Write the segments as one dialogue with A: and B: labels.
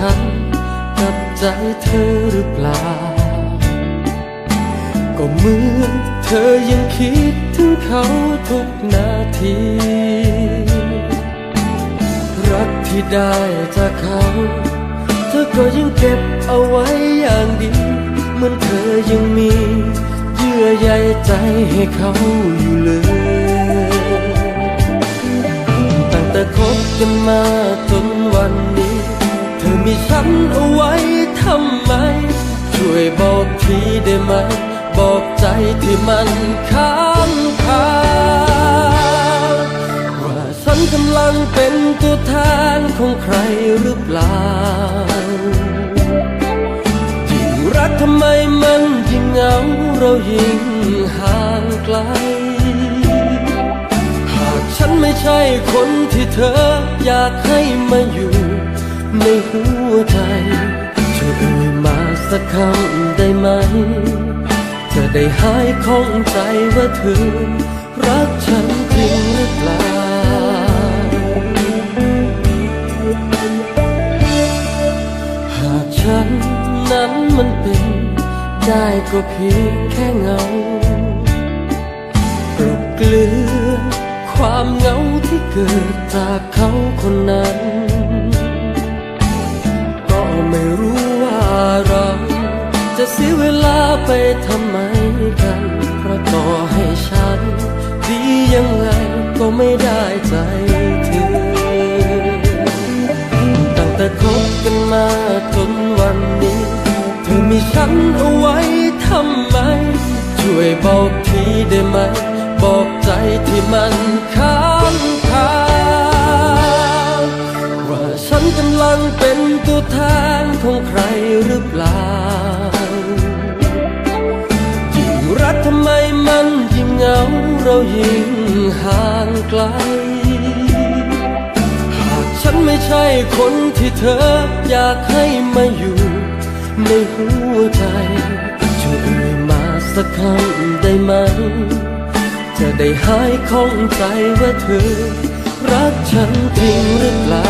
A: กับใจเธอหรือเปล่า ก็เหมือนเธอยังคิดถึงเขาทุกนาที รักที่ได้จากเขา เธอก็ยังเก็บเอาไว้อย่างดีเหมือนเธอยังมีเยื่อใยใจให้เขาอยู่เลยตั้งแต่คบกันมาจนวันนี้ มีฉันเอาไว้ทำไม ช่วยบอกทีได้ไหม บอกใจที่มันค้างคาว่าฉันกำลังเป็นตัวแทนของใครหรือเปล่ายิ่งรักทำไมมันยิ่งเหงาเรายิ่งห่างไกลหากฉันไม่ใช่คนที่เธออยากให้มาอยู่ ในหัวใจช่วยเอ่ยมาสักคำได้ไหม จะได้หายข้องใจว่าเธอ รักฉันจริงหรือเปล่าหากฉันนั้นมันเป็นได้ก็เพียงแค่เงากลบเกลือนความเหงาที่เกิดจากค จะเสียเวลาไปทำไมกัน เพราะต่อให้ฉัน ดียังไงก็ไม่ได้ใจเธอ ตั้งแต่คบกันมาจนวันนี้ เธอมีฉันเอาไว้ทำไม ช่วยบอกทีได้ไหม บอกใจที่มันค้างคาว่าฉันกำลังเป็นตัวแทนของใครหรือเปล่า เรายิ่งห่างไกล หากฉันไม่ใช่คนที่เธออยากให้มาอยู่ ในหัวใจช่วยเอ่ยมาสักคำได้ไหม จะได้หายข้องใจว่าเธอ รักฉันจริงหรือเปล่า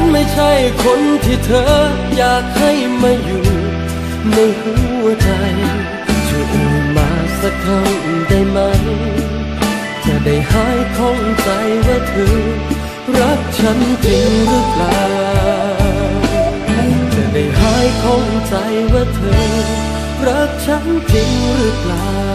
A: ฉันไม่ใช่คนที่เธออยากให้มาอยู่ ในหัวใจช่วยเอ่มาสักคำได้ไหม จะได้หายข้องใจว่าเธอ รักฉันจริงหรือเปล่า จะได้หายข้องใจว่าเธอ รักฉันจริงหรือเปล่า